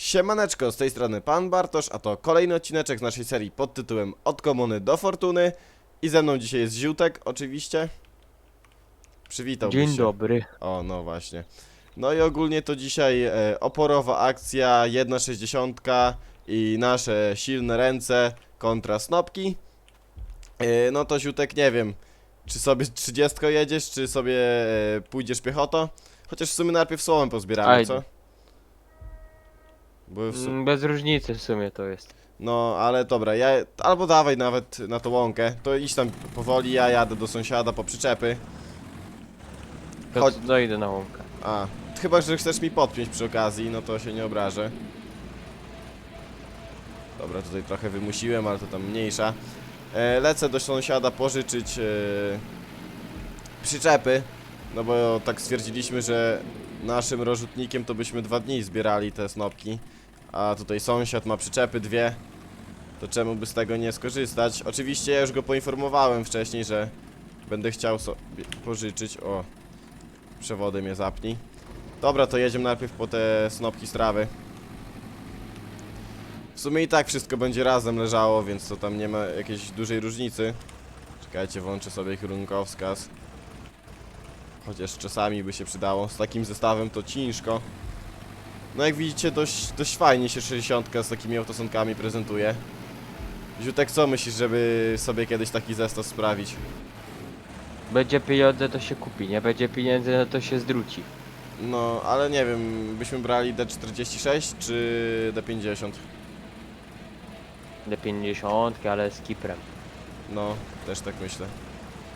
Siemaneczko, z tej strony Pan Bartosz, a to kolejny odcineczek z naszej serii pod tytułem Od komuny do fortuny. I ze mną dzisiaj jest Ziutek, oczywiście. Przywitałbyś Dzień się. dobry. O, no właśnie. No i ogólnie to dzisiaj e, oporowa akcja, 1,60 i nasze silne ręce kontra snopki. E, no to Ziutek, nie wiem, czy sobie 30 jedziesz, czy sobie e, pójdziesz piechotą. Chociaż w sumie najpierw słomem pozbieramy, Ajde. co? Bo w su- Mm, Bez różnicy w sumie to jest. no, ale dobra, ja albo dawaj nawet na tą łąkę, to idź tam powoli, ja jadę do sąsiada po przyczepy. To Chodź. dojdę na łąkę. A, chyba, że chcesz mi podpiąć przy okazji, no to się nie obrażę. Dobra, tutaj trochę wymusiłem, ale to tam mniejsza. E, lecę do sąsiada pożyczyć e, przyczepy, no bo tak stwierdziliśmy, że naszym rozrzutnikiem to byśmy dwa dni zbierali te snopki, a tutaj sąsiad ma przyczepy dwie, to czemu by z tego nie skorzystać? Oczywiście ja już go poinformowałem wcześniej, że będę chciał sobie pożyczyć, o, przewody mnie zapnij. Dobra, to jedziemy najpierw po te snopki z trawy. W sumie i tak wszystko będzie razem leżało, więc to tam nie ma jakiejś dużej różnicy. Czekajcie, włączę sobie kierunkowskaz. Chociaż czasami by się przydało. Z takim zestawem to ciężko. No jak widzicie, dość, dość fajnie się 60 z takimi autosonkami prezentuje. Ziutek, co myślisz, żeby sobie kiedyś taki zestaw sprawić? Będzie pieniądze to się kupi, nie będzie pieniędzy no to się zdruci. No, ale nie wiem, byśmy brali D46 czy D50? D50, ale z kiprem. No, też tak myślę.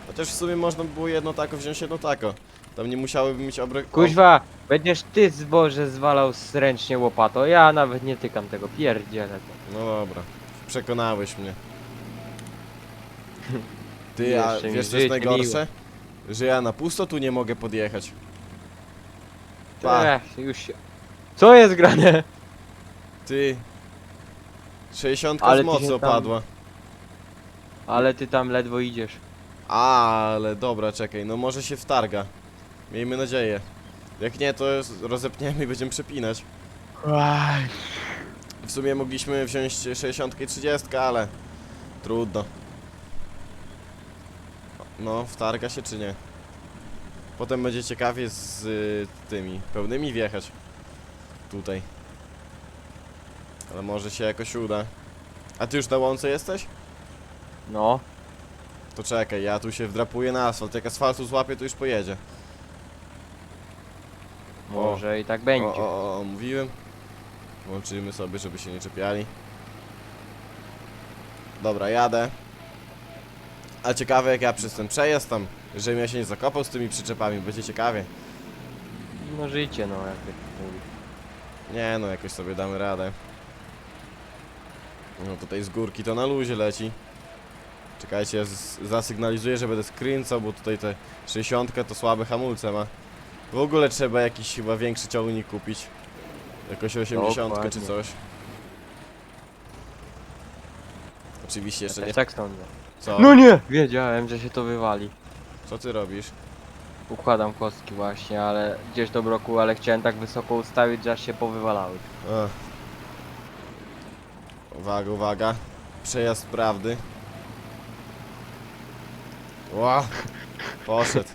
Chociaż w sumie można by było jedno tako wziąć, jedno tako. Tam nie musiałyby mieć obrek... Kuźwa, będziesz ty zboże zwalał ręcznie łopatą, ja nawet nie tykam tego, pierdzielę to. No dobra, przekonałeś mnie. Ty, a Jeszcze mi wiesz co jest najgorsze? Że ja na pusto tu nie mogę podjechać. Pa. Ech, już się... Co jest grane? Ty... 60 Ale z ty się mocy tam- opadła. Ale ty tam ledwo idziesz. Ale dobra, czekaj, no może się wtarga. Miejmy nadzieję. Jak nie, to rozepniemy i będziemy przepinać. W sumie mogliśmy wziąć 60 i 30, ale trudno. No, wtarga się czy nie? Potem będzie ciekawie z y, tymi pełnymi wjechać. Tutaj. Ale może się jakoś uda. A ty już na łące jesteś? No, To czekaj, ja tu się wdrapuję na asfalt. Jak asfaltu złapię, to już pojedzie. Może i tak będzie. O, o, o, mówiłem. Włączymy sobie, żeby się nie czepiali. Dobra, jadę. A ciekawe jak ja przez ten przejazd tam, żebym ja się nie zakopał z tymi przyczepami, będzie ciekawie. No życie, no jakby. Nie no, jakoś sobie damy radę. No tutaj z górki to na luzie leci. Czekajcie, ja zasygnalizuję, że będę skręcał, bo tutaj te 60 to słabe hamulce ma. W ogóle trzeba jakiś chyba większy ciągnik kupić. Jakoś 80 czy Dokładnie. coś. Oczywiście jeszcze nie. też tak sądzę. Co? No nie! Wiedziałem, że się to wywali. Co ty robisz? Układam kostki właśnie, ale gdzieś do bloku, ale chciałem tak wysoko ustawić, że aż się powywalały. Ech. Uwaga, uwaga. Przejazd prawdy. Ła! Poszedł.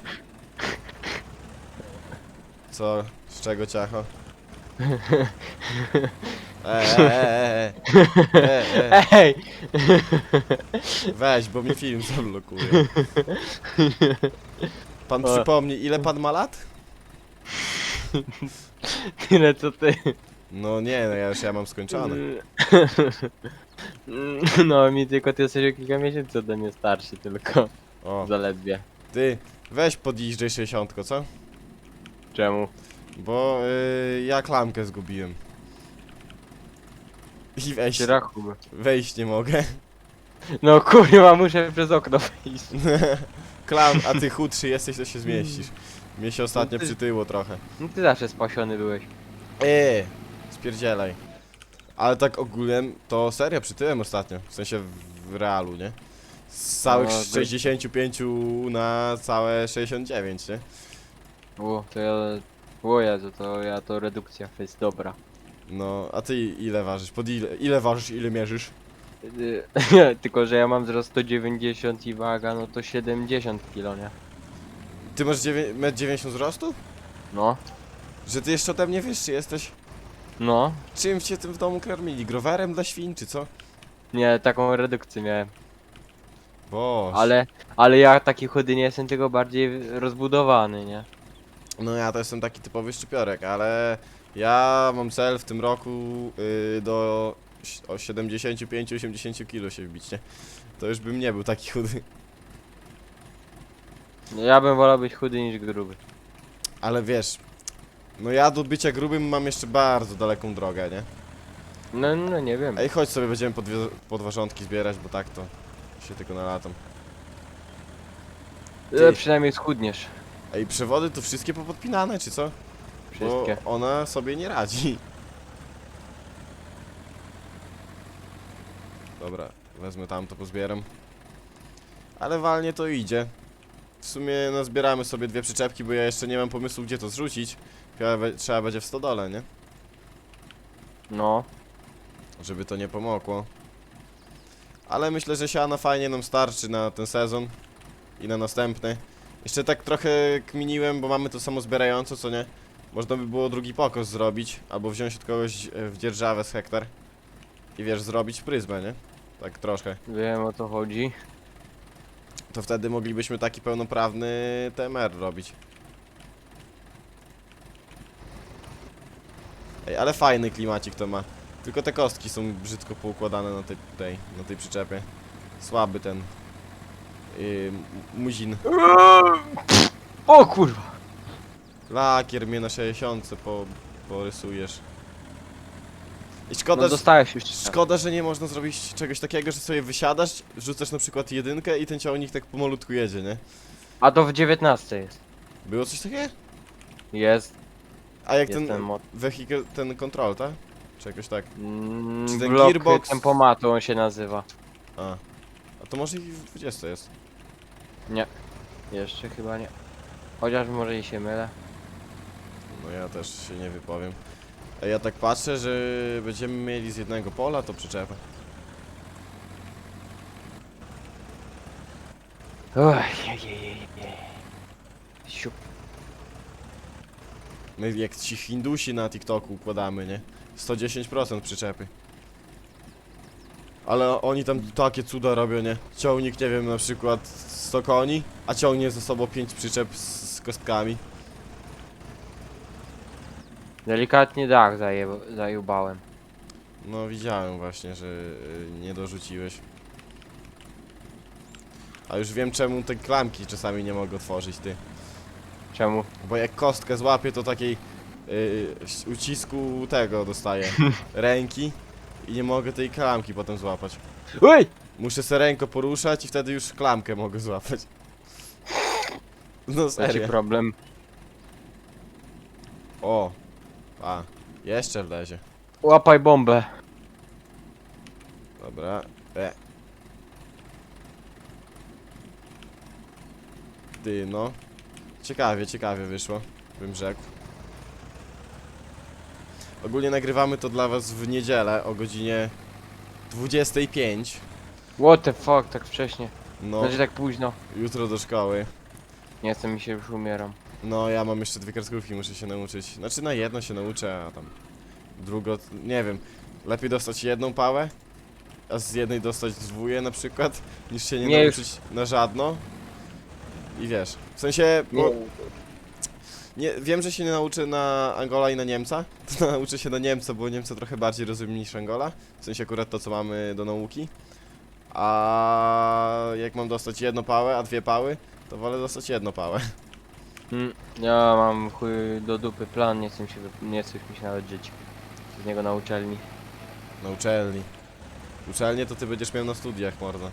Co? Z czego ciacho? E, e, e, e, e, e. Ej! Weź, bo mi film zablokuje. Pan O. przypomni, ile pan ma lat? Tyle co ty. No nie, no ja już ja mam skończone. No mi tylko ty jesteś o kilka miesięcy ode mnie starszy tylko. O, Zaledwie. ty, weź podjeżdżaj 60, co? Czemu? Bo y, ja klamkę zgubiłem. I wejść, wejść nie mogę. No kurwa, muszę przez okno wyjść. Klam, a ty chudszy jesteś, to się zmieścisz. Mnie się ostatnio No ty- przytyło trochę. No ty zawsze spasiony byłeś. Eee, spierdzielaj. Ale tak ogólnie to serio przytyłem ostatnio. W sensie w realu, nie? Z całych No, gość- 65 na całe 69, nie? O, to ja... O Jezu, to ja to redukcja jest dobra. No, a ty ile ważysz? Pod ile, ile ważysz, ile mierzysz? Y, Tylko, że ja mam wzrost 190 i waga, no to 70 kilo, nie? Ty masz 1,90 m wzrostu? No, Że ty jeszcze ode mnie wyższy jesteś? no. Czym cię tym w domu karmili? Growerem dla świn, czy co? Nie, taką redukcję miałem. Boż. Ale, ale ja taki chudy nie jestem, tylko bardziej rozbudowany, nie? No ja to jestem taki typowy szczypiorek, ale ja mam cel w tym roku y, do o 75-80 kg się wbić, nie? To już bym nie był taki chudy. No, Ja bym wolał być chudy niż gruby. Ale wiesz, no ja do bycia grubym mam jeszcze bardzo daleką drogę, nie? No, no nie wiem. Ej, chodź sobie będziemy podwie- podważątki zbierać, bo tak to się tylko na latam. E, przynajmniej schudniesz. Ej, przewody to wszystkie popodpinane, czy co? Wszystkie. Bo ona sobie nie radzi. Dobra, wezmę tam to pozbieram. Ale walnie to idzie. W sumie nazbieramy sobie dwie przyczepki, bo ja jeszcze nie mam pomysłu gdzie to zrzucić. Trzeba będzie w stodole, nie? No. Żeby to nie pomogło. Ale myślę, że siana fajnie nam starczy na ten sezon i na następny. Jeszcze tak trochę kminiłem, bo mamy to samo zbierające, co nie? Można by było drugi pokos zrobić, albo wziąć od kogoś e, w dzierżawę z hektar i wiesz, zrobić pryzmę, nie? Tak troszkę. Wiem o co chodzi. To wtedy moglibyśmy taki pełnoprawny TMR robić. Ej, ale fajny klimacik to ma. Tylko te kostki są brzydko poukładane na tej, tej, na tej przyczepie. Słaby ten yy, muzin. O kurwa! Lakier mnie na 60 po, porysujesz. I szkoda, No że- dostałeś już. szkoda, że nie można zrobić czegoś takiego, że sobie wysiadasz, wrzucasz na przykład jedynkę i ten ciągnik tak pomalutku jedzie, nie? A to w 19 jest. Było coś takiego? Jest. A jak Jest ten ten mod. Vehicle, ten control, tak? Czy jakoś tak? Mm, Czy ten blok gearbox- tempomatu on się nazywa. A. A to może i w 20 jest. Jeszcze chyba nie. Chociaż może i się mylę. No ja też się nie wypowiem. A ja tak patrzę, że będziemy mieli z jednego pola to przyczepę. Oj, je, je, je, je. Siup. My jak ci Hindusi na TikToku układamy, nie? 110% przyczepy. Ale oni tam takie cuda robią, nie? Ciągnik, nie wiem, na przykład 100 koni, a ciągnie ze sobą 5 przyczep z, z kostkami. Delikatnie dach zajubałem. No widziałem właśnie, że y, nie dorzuciłeś. A już wiem czemu te klamki czasami nie mogę otworzyć, ty. Czemu? Bo jak kostkę złapię, to takiej y, ucisku tego dostaję. Ręki. I nie mogę tej klamki potem złapać. Oj! Muszę se ręko poruszać i wtedy już klamkę mogę złapać. No Macie serio. problem. O. A. Jeszcze wlezie. Łapaj bombę. Dobra. E. Ty no. Ciekawie, ciekawie wyszło. Bym rzekł. Ogólnie nagrywamy to dla was w niedzielę o godzinie 25. What the fuck, tak wcześnie. No, Znaczy tak późno. jutro do szkoły. Nie chcę mi się już umieram. No, ja mam jeszcze dwie kartkówki, muszę się nauczyć. Znaczy na jedno się nauczę, a tam drugo, nie wiem. Lepiej dostać jedną pałę, a z jednej dostać dwóje na przykład, niż się nie, Nie, już- nauczyć na żadno. I wiesz, w sensie, bo nie, wiem, że się nie nauczę na Angola i na Niemca, to nauczę się na Niemca, bo Niemca trochę bardziej rozumiem niż Angola, w sensie akurat to, co mamy do nauki. A jak mam dostać jedną pałę, a dwie pały, to wolę dostać jedną pałę. Mm, ja mam chuj do dupy plan, nie chcę mi się, wy- nie chcę mi się nawet żyć. Z niego na uczelni. Na uczelni. Uczelnię to ty będziesz miał na studiach, mordo.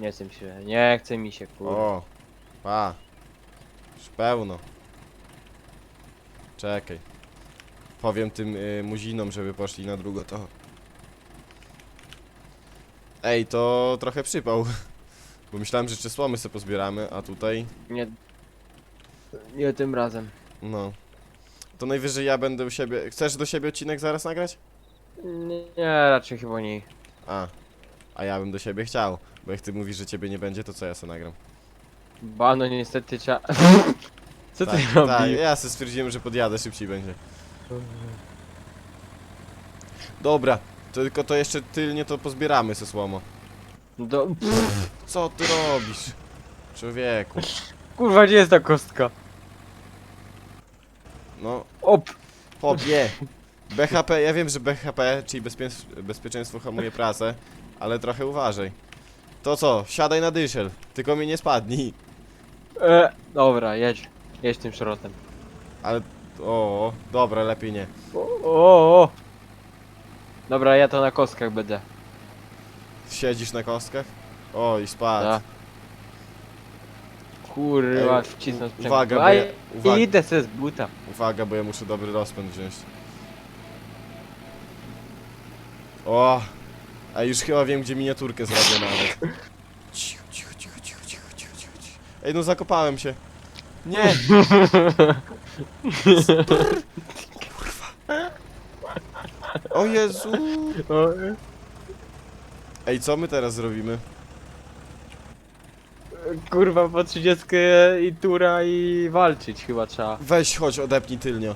Nie chcę mi się, nie chce mi się kurwa. O, pa. Już pełno. Czekaj. Powiem tym y, muzinom, żeby poszli na drugo to. Ej, to trochę przypał. Bo myślałem, że jeszcze słomy sobie pozbieramy, a tutaj... Nie, nie tym razem. No. To najwyżej ja będę u siebie. Chcesz do siebie odcinek zaraz nagrać? Nie, nie raczej chyba nie. A. A ja bym do siebie chciał. Bo jak ty mówisz, że ciebie nie będzie, to co ja sobie nagram? Ba, no niestety trzeba... Co ty tak, robisz? tak, ja sobie stwierdziłem, że podjadę, szybciej będzie. Dobra, tylko to jeszcze tylnie to pozbieramy se słomo. Do... Co ty robisz? Człowieku. Kurwa, gdzie jest ta kostka? No, Op! Popie. BHP, ja wiem, że BHP, czyli bezpie- bezpieczeństwo hamuje pracę, ale trochę uważaj. To co, siadaj na dyszel, tylko mnie nie spadnij. E, dobra, jedź. Jedź tym szrotem. Ale, o, dobra, lepiej nie. O, o, o. Dobra, ja to na kostkach będę. Siedzisz na kostkach? O, i spadł. Da. Kurwa, Ej, wcisnął sprzęgło. uwaga, bo ja- uwaga. idę se z buta. Uwaga, bo ja muszę dobry rozpęd wziąć. O, a już chyba wiem, gdzie miniaturkę zrobię nawet. Cicho, cicho, cicho, cicho, cicho, cicho, cicho. Ej, no zakopałem się. Nie! O Jezu! Ej, co my teraz zrobimy? Kurwa, po 30 i tura i walczyć chyba trzeba. Weź, chodź, odepnij tylnio.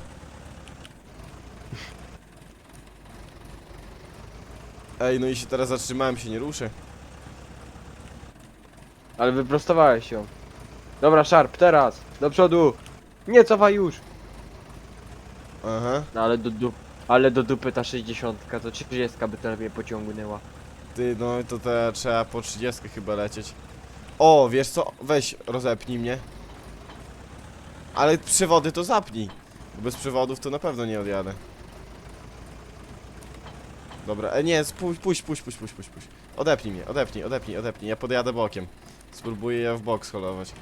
Ej, no i się teraz zatrzymałem, się nie ruszę. Ale wyprostowałeś ją. Dobra, Sharp, teraz! Do przodu! Nie, cofaj już! Aha. No ale do dup... Ale do dupy ta 60, to 30 by to lepiej pociągnęła. Ty, no to te, trzeba po 30 chyba lecieć. O, wiesz co? Weź, rozepnij mnie. Ale przewody to zapnij. Bo bez przewodów to na pewno nie odjadę. Dobra, e, nie, spuść, puść, puść, puść, puść, puść, puść. Odepnij mnie, odepnij, odepnij, odepnij. Ja podjadę bokiem. Spróbuję je w bok scholować.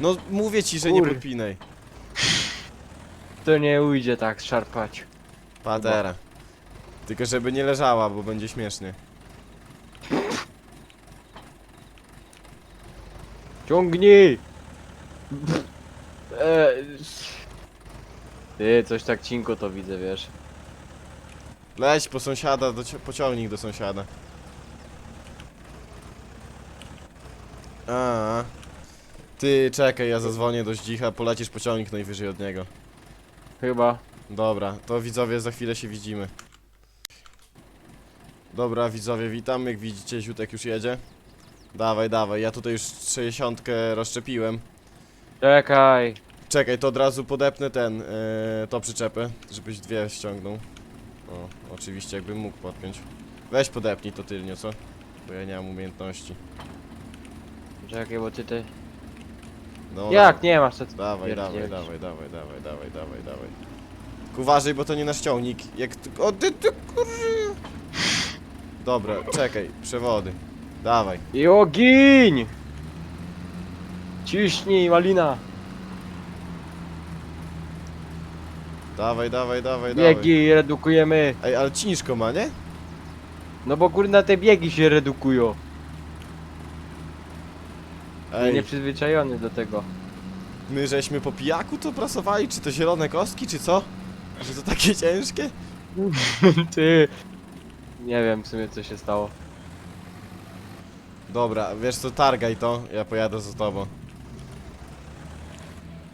No, mówię ci, że nie Kur- podpinaj. To nie ujdzie tak szarpać. Patera. Tylko żeby nie leżała, bo będzie śmiesznie. Ciągnij! Eee, Ty, coś tak cinko to widzę, wiesz. Leć po sąsiada, do, do sąsiada. A. Ty, czekaj, ja zadzwonię do Zdzicha, polecisz pociągnik najwyżej od niego. Chyba. Dobra, to widzowie, za chwilę się widzimy. Dobra, widzowie, witam. Jak widzicie, Ziutek już jedzie. Dawaj, dawaj, ja tutaj już 60 rozszczepiłem. Czekaj. Czekaj, to od razu podepnę ten, yy, to przyczepę, żebyś dwie ściągnął. O, oczywiście, jakbym mógł podpiąć. Weź podepnij to tylnie, co? Bo ja nie mam umiejętności. Czekaj, bo ty ty... No, Jak nie masz to... Dawaj, dawaj, dawaj, dawaj, dawaj, dawaj, dawaj, dawaj. Tylko Uważaj, bo to nie nasz ciągnik. Jak ty... O, ty, ty, kurzy. Dobra, czekaj, przewody. Dawaj. I ogień! Ciśnij, malina! Dawaj, dawaj, dawaj, dawaj. Biegi redukujemy. Ej, ale ciężko ma, nie? No bo kurna te biegi się redukują. Ej. Ej, Nieprzyzwyczajony do tego. my żeśmy po pijaku to prasowali? Czy to zielone kostki, czy co? Że to takie ciężkie? Ty. Nie wiem w sumie co się stało. Dobra, wiesz co, targaj to, ja pojadę za tobą.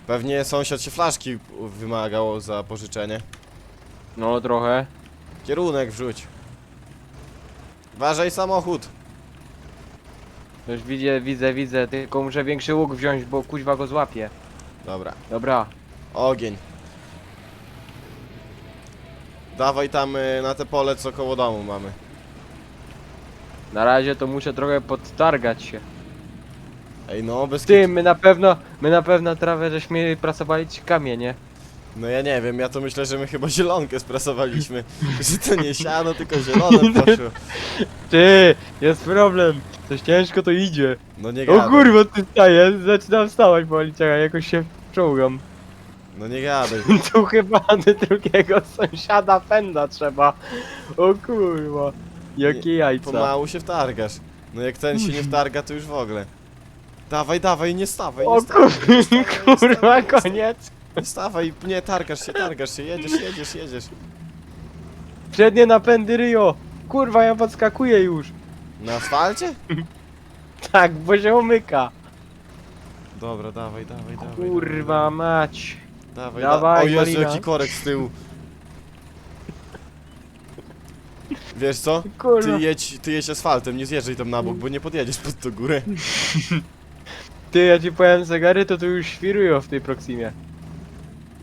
Pewnie sąsiad się flaszki wymagał za pożyczenie. No trochę. Kierunek wrzuć. Uważaj samochód. Już widzę, widzę, widzę, tylko muszę większy łuk wziąć, bo kuźwa go złapie. Dobra, Dobra. ogień. Dawaj tam y, na te pole, co koło domu mamy. Na razie to muszę trochę podtargać się. Ej, no, bez Ty, kitu. my na pewno, my na pewno trawę żeśmy prasowali ci kamienie. No ja nie wiem, ja to myślę, że my chyba zielonkę sprasowaliśmy. że to nie siano, tylko zielone poszło. Ty, jest problem. Coś ciężko to idzie. No nie O gadaj. kurwa, ty staję, zaczynam wstawać powoli, czekaj, jakoś się czołgam. No nie gadaj. Tu chyba do drugiego sąsiada pęda trzeba. O kurwa. Jakie jajca. Pomału się wtargasz. No jak ten się nie wtarga, to już w ogóle. Dawaj, dawaj, nie stawaj, nie O stawaj. kur... kurwa, koniec. Nie stawaj, nie, targasz się, targasz się, jedziesz, jedziesz, jedziesz. Przednie napędy Rio. Kurwa, ja podskakuję już. Na asfalcie? Tak, bo się umyka. Dobra, dawaj, dawaj, dawaj. Kurwa mać. Dawaj, Dawaj, dawaj. O Jezu, Malina. jaki korek z tyłu. Wiesz co? Kurwa. Ty jedź, ty jedź asfaltem, nie zjeżdżaj tam na bok, bo nie podjedziesz pod tą górę. Ty, ja ci powiem zegary, to tu już świrują w tej Proximie.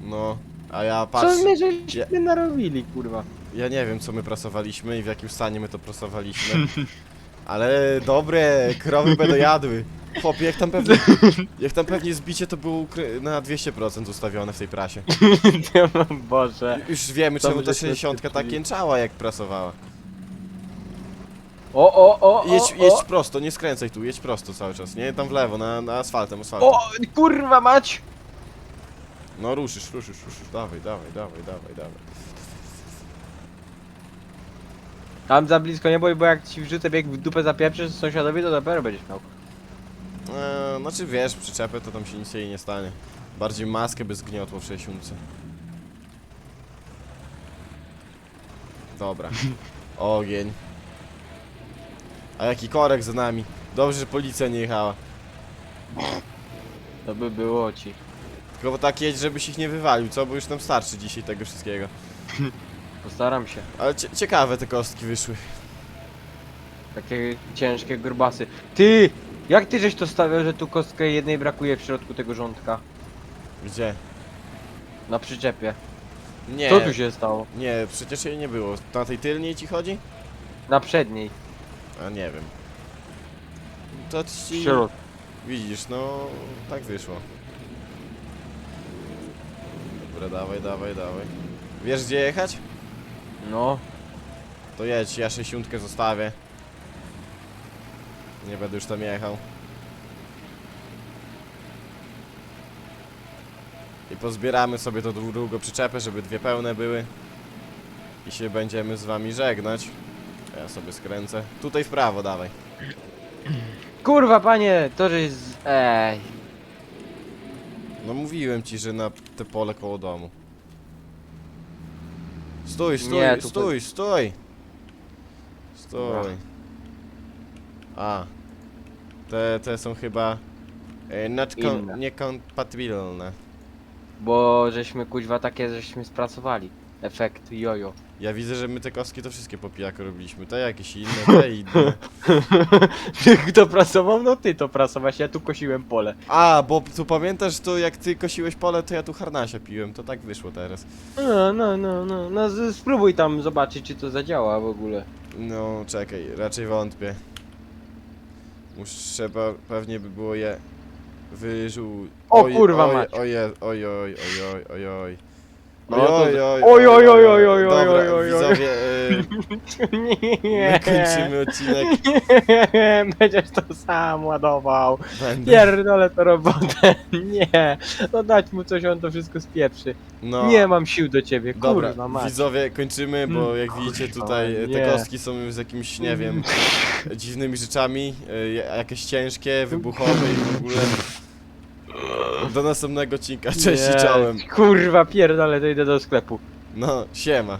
No, a ja Co patrz, my żeśmy Ja- narobili, kurwa? ja nie wiem co my prasowaliśmy i w jakim stanie my to prasowaliśmy. Ale dobre, krowy będą jadły. Chłopie, jak tam pewnie, jak tam pewnie zbicie to było ukry- na 200% ustawione w tej prasie. Boże. Już wiemy To czemu ta będzie 60 tak jęczała jak prasowała. O, o, o, o, Jedź, o. jedź prosto, nie skręcaj tu, jedź prosto cały czas. Nie tam w lewo, na, na asfaltem, asfaltem. O, kurwa mać! No ruszysz, ruszysz, ruszysz. Dawaj, dawaj, dawaj, dawaj, dawaj. Tam za blisko nie boj, bo jak ci wrzucę bieg w dupę zapieprzysz sąsiadowi, to dopiero będziesz miał. Eee, znaczy wiesz, przyczepę to tam się nic jej nie stanie. Bardziej maskę by zgniotło w 60. Dobra. Ogień. A jaki korek za nami. Dobrze, że policja nie jechała. To by było ci. Tylko tak jedź, żebyś ich nie wywalił, co? Bo już nam starczy dzisiaj tego wszystkiego. Postaram się. Ale cie ciekawe te kostki wyszły. Takie ciężkie grubasy. Ty! Jak ty żeś to stawiał, że tu kostkę jednej brakuje w środku tego rządka? Gdzie? Na przyczepie. Nie. Co tu się stało? Nie, przecież jej nie było. Na tej tylniej ci chodzi? Na przedniej. A nie wiem. To ci... Widzisz, no tak wyszło. Dobra, dawaj, dawaj, dawaj. Wiesz gdzie jechać? No. To jedź, ja 60 zostawię. Nie będę już tam jechał. I pozbieramy sobie to długo przyczepę, żeby dwie pełne były. I się będziemy z wami żegnać. Ja sobie skręcę. Tutaj w prawo, dawaj. Kurwa panie, to żeś z... Ej. No mówiłem ci, że na te pole koło domu. Stój, stój, Nie, tu stój, stój! Dobra. Stój. A. Te, te są chyba e, not con- Inne. niekompatybilne. Bo żeśmy kuźwa takie żeśmy spracowali. Efekt jojo. Ja widzę, że my te kostki to wszystkie po pijaku robiliśmy. Te jakieś inne, te inne. Kto pracował? No ty to pracować, ja tu kosiłem pole. A, bo tu pamiętasz, to jak ty kosiłeś pole, to ja tu harnasia piłem. To tak wyszło teraz. No, no, no, no, no z- spróbuj tam zobaczyć czy to zadziała w ogóle. No, czekaj, raczej wątpię. Muszę, trzeba, pewnie by było je wyrzuć. O kurwa oj, mać. oj, oj, oj, oj, oj, oj, oj. Oj, oj, oj, oj, oj, oj, oj, oj, oj, oj, oj, oj. widzowie, y, Nie, my kończymy odcinek. nie, będziesz to sam ładował. Będę. Pierdolę to robotę, nie. No dać mu coś, on to wszystko spieprzy. No, Nie mam sił do ciebie, Dobra, kurwa mać. widzowie, kończymy, bo Mm, jak widzicie kurwa, tutaj e, te nie. kostki są z jakimiś, nie wiem, dziwnymi rzeczami, e, jakieś ciężkie, wybuchowe i w ogóle. Do następnego odcinka, cześć i czołem. Kurwa, pierdolę, to idę do sklepu. No, siema.